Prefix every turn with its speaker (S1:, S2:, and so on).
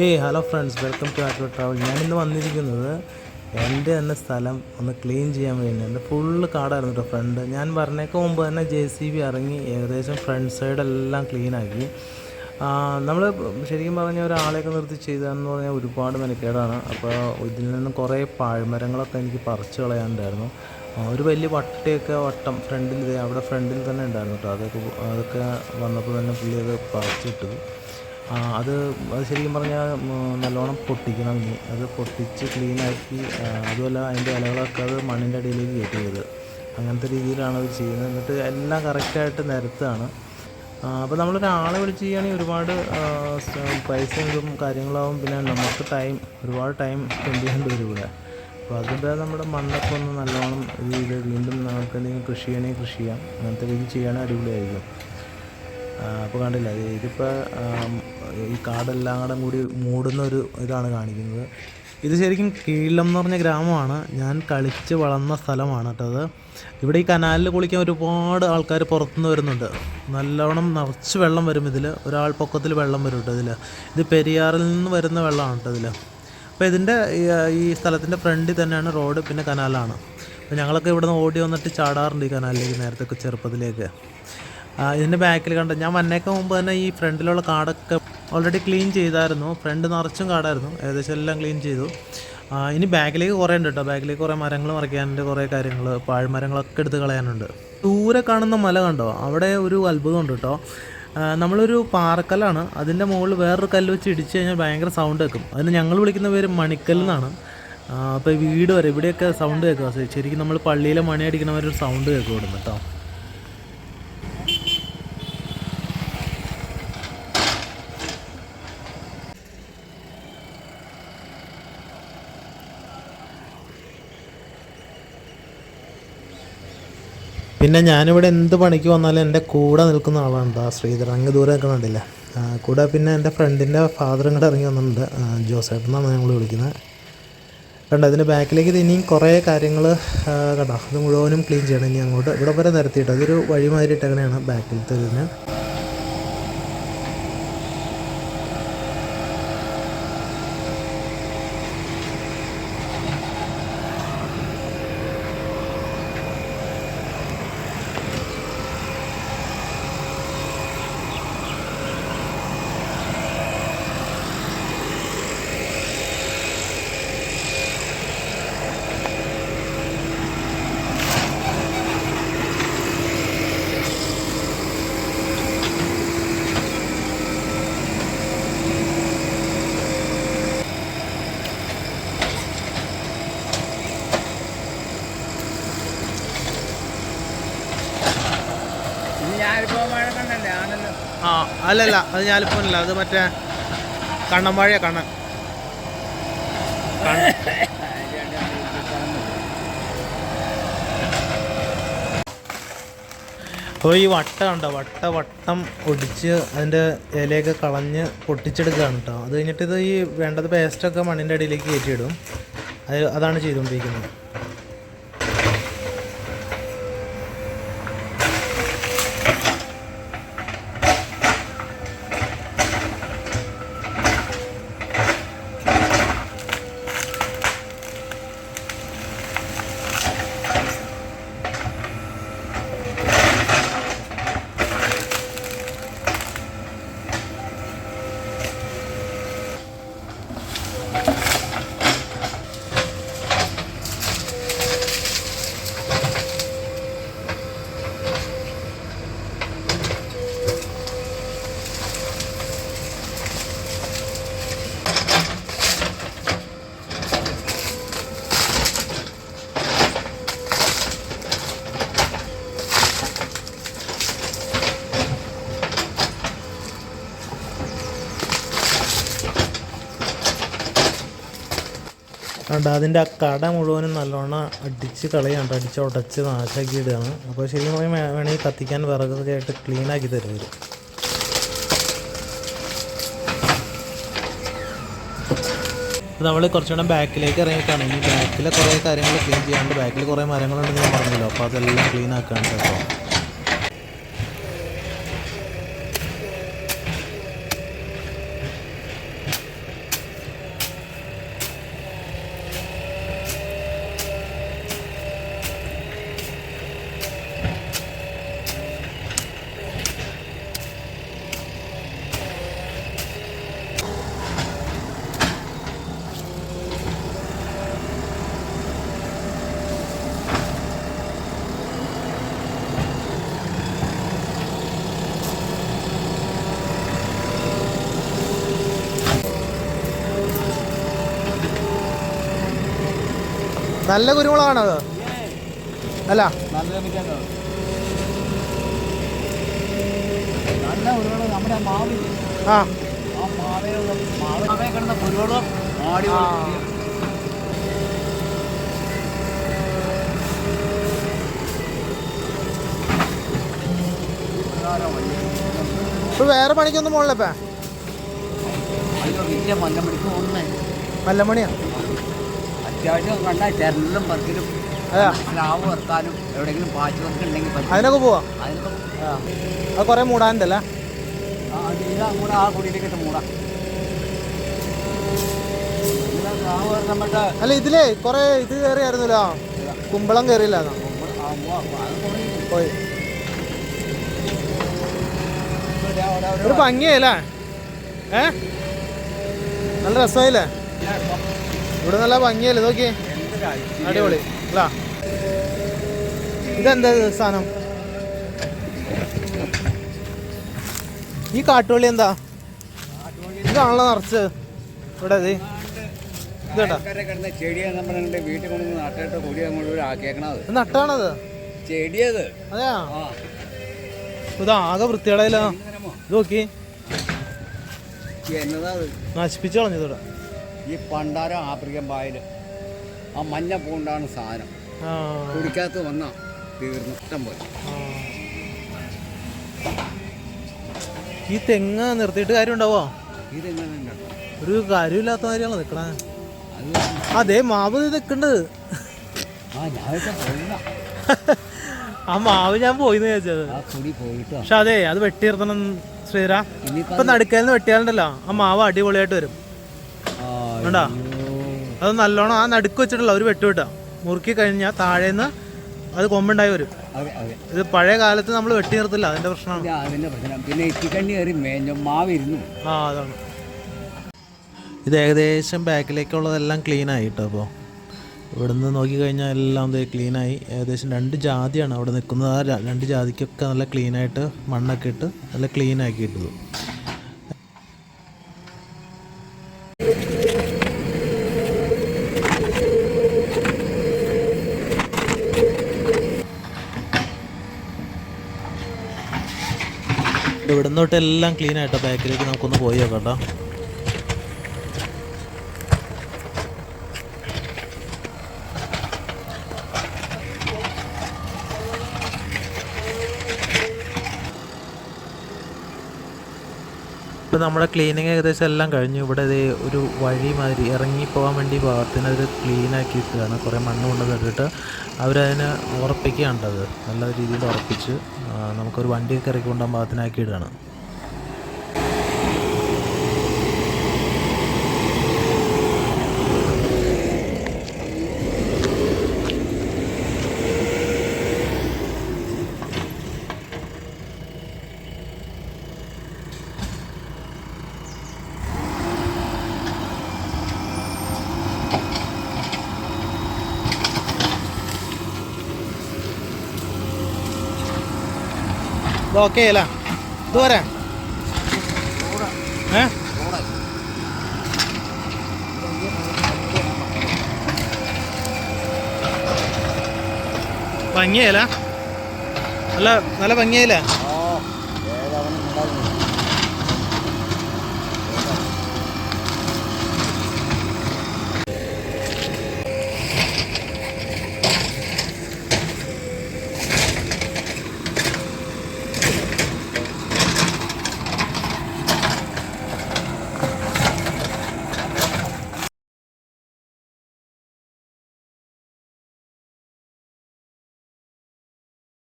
S1: Hey hello friends welcome to ആറ്റോ travel ഞാനിന്ന് വന്നിരിക്കുന്നത് എന്റെ തന്നെ സ്ഥലം ഒന്ന് ക്ലീൻ ചെയ്യാൻ വേണ്ടി. എന്റെ ഫുള്ള് കാടായിരുന്നു കേട്ടോ ഫ്രണ്ട് ഞാൻ പറഞ്ഞേക്ക് മുമ്പ് തന്നെ ജെ സി ബി ഇറങ്ങി ഏകദേശം ഫ്രണ്ട് സൈഡെല്ലാം ക്ലീനാക്കി നമ്മൾ ശരിക്കും പറഞ്ഞാൽ ഒരാളെയൊക്കെ നിർത്തി ചെയ്തതെന്ന് പറഞ്ഞാൽ ഒരുപാട് മെനക്കേടാണ്. അപ്പോൾ ഇതിൽ നിന്ന് കുറേ പഴമരങ്ങളൊക്കെ എനിക്ക് പറിച്ചു കളയാനുണ്ടായിരുന്നു. ഒരു വലിയ വട്ടയൊക്കെ വട്ടം ഫ്രണ്ടിൽ അവിടെ ഫ്രണ്ടിൽ തന്നെ ഉണ്ടായിരുന്നു കേട്ടോ അതൊക്കെ അതൊക്കെ വന്നപ്പോൾ തന്നെ പുള്ളി അത് പറിച്ചിട്ടു. അത് അത് ശരിക്കും പറഞ്ഞാൽ നല്ലോണം പൊട്ടിക്കണം ഇനി. അത് പൊട്ടിച്ച് ക്ലീനാക്കി അതുമല്ല അതിന്റെ ഇലകളൊക്കെ അത് മണ്ണിന്റെ അടിയിലേക്ക് കയറ്റിയത്. അങ്ങനത്തെ രീതിയിലാണ് അത് ചെയ്യുന്നത്. എന്നിട്ട് എല്ലാം കറക്റ്റായിട്ട് നിരത്താണ് അപ്പോൾ നമ്മളൊരാളെ വിളിച്ച് ചെയ്യുകയാണെങ്കിൽ ഒരുപാട് പൈസ ഇതും കാര്യങ്ങളാവും. പിന്നെ നമുക്ക് ടൈം ഒരുപാട് ടൈം സ്പെൻഡ് ചെയ്യേണ്ടി വരും ഇവിടെ. അപ്പോൾ അതിന്റെ നമ്മുടെ മണ്ണൊക്കെ ഒന്ന് നല്ലോണം ഇത് ചെയ്ത് വീണ്ടും നമുക്ക് എന്തെങ്കിലും കൃഷി ചെയ്യണമെങ്കിൽ കൃഷി ചെയ്യാം. അങ്ങനത്തെ രീതിയിൽ ചെയ്യുകയാണെങ്കിൽ അടിപൊളിയായിരിക്കും. അപ്പോൾ കണ്ടില്ല ഇത് ഇതിപ്പോൾ ഈ കാടെല്ലാം കൂടെ കൂടി മൂടുന്ന ഒരു ഇതാണ് കാണിക്കുന്നത്. ഇത് ശരിക്കും കീഴം എന്ന് പറഞ്ഞ ഗ്രാമമാണ്. ഞാൻ കളിച്ച് വളർന്ന സ്ഥലമാണ് കേട്ടത് ഇവിടെ ഈ കനാലിൽ കുളിക്കാൻ ഒരുപാട് ആൾക്കാർ പുറത്തുനിന്ന് വരുന്നുണ്ട്. നല്ലോണം നിറച്ച് വെള്ളം വരും ഇതിൽ ഒരാൾ പൊക്കത്തിൽ വെള്ളം വരും കേട്ടോ ഇതിൽ ഇത് പെരിയാറിൽ നിന്ന് വരുന്ന വെള്ളമാണ് കേട്ടോ ഇതിൽ അപ്പോൾ ഇതിന്റെ ഈ സ്ഥലത്തിന്റെ ഫ്രണ്ടിൽ തന്നെയാണ് റോഡ് പിന്നെ കനാലാണ്. അപ്പോൾ ഞങ്ങളൊക്കെ ഇവിടെ നിന്ന് ഓടി വന്നിട്ട് ചാടാറുണ്ട് ഈ കനാലിലേക്ക് നേരത്തെ ചെറുപ്പത്തിലേക്ക്. ഇതിന്റെ ബാക്കിൽ കണ്ട? ഞാൻ വന്നേക്കാൻ മുമ്പ് തന്നെ ഈ ഫ്രണ്ടിലുള്ള കാടൊക്കെ ഓൾറെഡി ക്ലീൻ ചെയ്തായിരുന്നു. ഫ്രണ്ട് നിറച്ചും കാടായിരുന്നു. ഏകദേശം എല്ലാം ക്ലീൻ ചെയ്തു. ഇനി ബാക്കിലേക്ക് കുറേ ഉണ്ട് കേട്ടോ ബാക്കിലേക്ക് കുറേ മരങ്ങൾ മറിക്കാനുണ്ട് കുറേ കാര്യങ്ങൾ. പാഴ്മരങ്ങളൊക്കെ എടുത്ത് കളയാനുണ്ട്. ദൂരെ കാണുന്ന മല കണ്ടോ? അവിടെ ഒരു അത്ഭുതമുണ്ട് കേട്ടോ നമ്മളൊരു പാറക്കല്ലാണ്. അതിന്റെ മുകളിൽ വേറൊരു കല്ല് വെച്ച് ഇടിച്ച് കഴിഞ്ഞാൽ ഭയങ്കര സൗണ്ട് കേൾക്കും. അതിന് ഞങ്ങൾ വിളിക്കുന്ന പേര് മണിക്കല്ലെന്നാണ് അപ്പോൾ വീട് വരെ ഇവിടെയൊക്കെ സൗണ്ട് കേൾക്കുക ശരിക്കും നമ്മൾ പള്ളിയിലെ മണി ഒരു സൗണ്ട് കേൾക്കും ഇവിടുന്ന് കേട്ടോ പിന്നെ ഞാനിവിടെ എന്ത് പണിക്ക് വന്നാലും എന്റെ കൂടെ നിൽക്കുന്ന ആളാണ് കേട്ടോ ശ്രീധരൻ. അങ്ങ് ദൂരെ നിൽക്കണുണ്ടില്ല കൂടെ പിന്നെ എന്റെ ഫ്രണ്ടിന്റെ ഫാദറും കൂടെ ഇറങ്ങി വന്നിട്ടുണ്ട്. ജോസേട്ടൻ എന്നാണ് ഞങ്ങൾ വിളിക്കുന്നത്. കണ്ടോ അതിന്റെ ബാക്കിലേക്ക് ഇനിയും കുറേ കാര്യങ്ങൾ കണ്ടോ അത് മുഴുവനും ക്ലീൻ ചെയ്യണം. ഇനി അങ്ങോട്ട് ഇവിടെ വരെ നിരത്തിയിട്ട്? അതൊരു വഴി അങ്ങനെയാണ് ബാക്കിലത്തെ ഇതിന് ആ അല്ലല്ല അത് ഞാലിപ്പോൾ അല്ല അത് മറ്റേ കണ്ണൻ. വാഴയാ കണ്ണൻ അപ്പോൾ ഈ വട്ട ഉണ്ടോ വട്ട വട്ടം ഒടിച്ച് അതിന്റെ ഇലയൊക്കെ കളഞ്ഞ് പൊട്ടിച്ചെടുക്കുകയാണ് കേട്ടോ അത് കഴിഞ്ഞിട്ട് ഇത് ഈ വേണ്ടത് പേസ്റ്റൊക്കെ മണ്ണിന്റെ അടിയിലേക്ക് കയറ്റിയിടും. അത് അതാണ് ചെയ്തുകൊണ്ടിരിക്കുന്നത്. Thank you. അതുകൊണ്ട് അതിന്റെ ആ കട മുഴുവനും നല്ലോണം അടിച്ച് കളയാണ്ട് അടിച്ച് ഉടച്ച് നാശാക്കി ഇടുകയാണ്. അപ്പോൾ ശരിക്കും പറയും വേണമെങ്കിൽ കത്തിക്കാൻ വിറകൊക്കെ ആയിട്ട് ക്ലീൻ ആക്കി തരും അവർ നമ്മൾ കുറച്ചുകൂടെ ബാക്കിലേക്ക് ഇറങ്ങിയിട്ടാണ് ഈ ബാക്കിലെ കുറേ കാര്യങ്ങൾ ക്ലീൻ ചെയ്യാണ്ട് ബാക്കിൽ കുറേ മരങ്ങളുണ്ടെന്ന് പറഞ്ഞല്ലോ. അപ്പോൾ അതെല്ലാം ക്ലീൻ ആക്കാണ്ട് കേട്ടോ നല്ല കുരുമുളകാണത് അല്ല. ആ. ഇപ്പൊ വേറെ പണിക്കൊന്നും പോകണില്ല ഇപ്പൊ.
S2: അതിന് വലിയ മല്ലമണിക്ക് ഒന്ന്
S1: മല്ലമണിയാ.
S2: അത്യാവശ്യം കണ്ട ചെരലും
S1: അതാ
S2: സ്ലാവ് വർക്കാനും എവിടെയെങ്കിലും പാച്ച് വർക്ക് ഉണ്ടെങ്കിൽ
S1: അതിനൊക്കെ പോവാ?
S2: അതിനൊക്കെ
S1: അത് കുറെ മൂടാനുണ്ടല്ലേ
S2: അങ്ങോട്ട് ആ കുടിയിലേക്ക് മൂടാം
S1: അല്ല ഇതിലേ കൊറേ ഇത് കയറിയായിരുന്നല്ലോ കുമ്പളം കയറിയില്ല പോയി.
S2: ഒരു
S1: ഒരു ഭംഗിയായില്ലേ? ഏ? നല്ല രസമായില്ലേ? ഇവിടെ നല്ല ഭംഗിയല്ലേ നോക്കി. അടിപൊളി. അല്ല ഇതെന്താ ഇത് സാധനം? ഈ കാട്ടുവള്ളി എന്താ? ഇതാണല്ലോ നിറച്ച്. ഇവിടെ ഇത്.
S2: വീട്ടിൽ കൊണ്ടുവന്ന് കൊടി അങ്ങോട്ട് ആക്കിയേക്കണത്.
S1: നട്ടാണത്?
S2: ചെടിയത്?
S1: അതെയാ? ഇത് ആകെ വൃത്തികേടായില്ലോ? നോക്കി? നശിപ്പിച്ചു കളഞ്ഞത് ഇവിടെ
S2: ഈ പണ്ടാരം ആഫ്രിക്കൻ പായൽ ആ മഞ്ഞ പൂണ്ടാണ് സാധനം. കുടിക്കാത്ത വന്ന തീർന്നു. ഇഷ്ടം പോലെ.
S1: ഈ തെങ്ങ് നിർത്തിയിട്ട് കാര്യം ഉണ്ടാവോ?
S2: ഈ ഉണ്ടാക്കും?
S1: ഒരു കാര്യമില്ലാത്ത കാര്യമാണ് നിൽക്കണേ
S2: അതെ
S1: മാവ് നിൽക്കണ്ടത്
S2: ആ
S1: മാവ് ഞാൻ പോയിന്ന് ചോദിച്ചത് പക്ഷെ അതെ അത് വെട്ടിയിർത്തണം ശ്രീരാ ഇപ്പൊ നടുക്കയിൽ വെട്ടിയാലുണ്ടല്ലോ ആ മാവ് അടിപൊളിയായിട്ട് വരും. കണ്ടാ? അത് നല്ലോണം ആ നടുക്ക് വെച്ചിട്ടുള്ള ഒരു വെട്ട് വിട്ടാ മുറുക്കി കഴിഞ്ഞാൽ താഴേന്ന് അത് കൊമ്പുണ്ടായി വരും. ഇത് പഴയ കാലത്ത് നമ്മൾ വെട്ടി നിർത്തില്ല അതിന്റെ പ്രശ്നമാണ്.
S2: ഇത് അതിന്റെ പ്രശ്നം. പിന്നെ ഇത്തിക്കണ്ണി കയറി മേഞ്ഞ മാവിരുന്നു.
S1: ആ അതാണ്. ഇത് ഏകദേശം ബാക്കിലേക്കുള്ളതെല്ലാം ക്ലീൻ ആയിട്ടോ കേട്ടോ അപ്പോൾ ഇവിടുന്ന് നോക്കിക്കഴിഞ്ഞാൽ എല്ലാം ഇത് ക്ലീനായി ആയി. ഏകദേശം രണ്ട് ജാതിയാണ് അവിടെ നിൽക്കുന്നത്. ആ രണ്ട് ജാതിക്കൊക്കെ നല്ല ക്ലീനായിട്ട് മണ്ണൊക്കെ ഇട്ട് നല്ല ക്ലീൻ ആക്കി ഇട്ടത് ഇവിടുന്ന് തൊട്ട് എല്ലാം ക്ലീൻ ആയിട്ടോ? ബാക്കിലേക്ക് നമുക്കൊന്ന് പോയി നോക്കാം ഇപ്പം നമ്മുടെ ക്ലീനിങ് ഏകദേശം എല്ലാം കഴിഞ്ഞു. ഇവിടെ ഇത് ഒരു വഴി മാതിരി ഇറങ്ങി പോകാൻ വേണ്ടി ഭാഗത്തിനത് ക്ലീൻ കുറേ മണ്ണ് കൊണ്ടുവന്ന് അവരതിനെ ഉറപ്പിക്കുകയാണ്ടത് നല്ല രീതിയിൽ ഉറപ്പിച്ച് നമുക്കൊരു വണ്ടിയൊക്കെ ഇറക്കി കൊണ്ടുപോകാൻ ഭാഗത്തിനാക്കിയിടുകയാണ് ഇത് ഓക്കെ അല്ല? ഇത് പോരാ ഏ? ഭംഗിയല്ല നല്ല നല്ല
S2: ഭംഗിയല്ലേ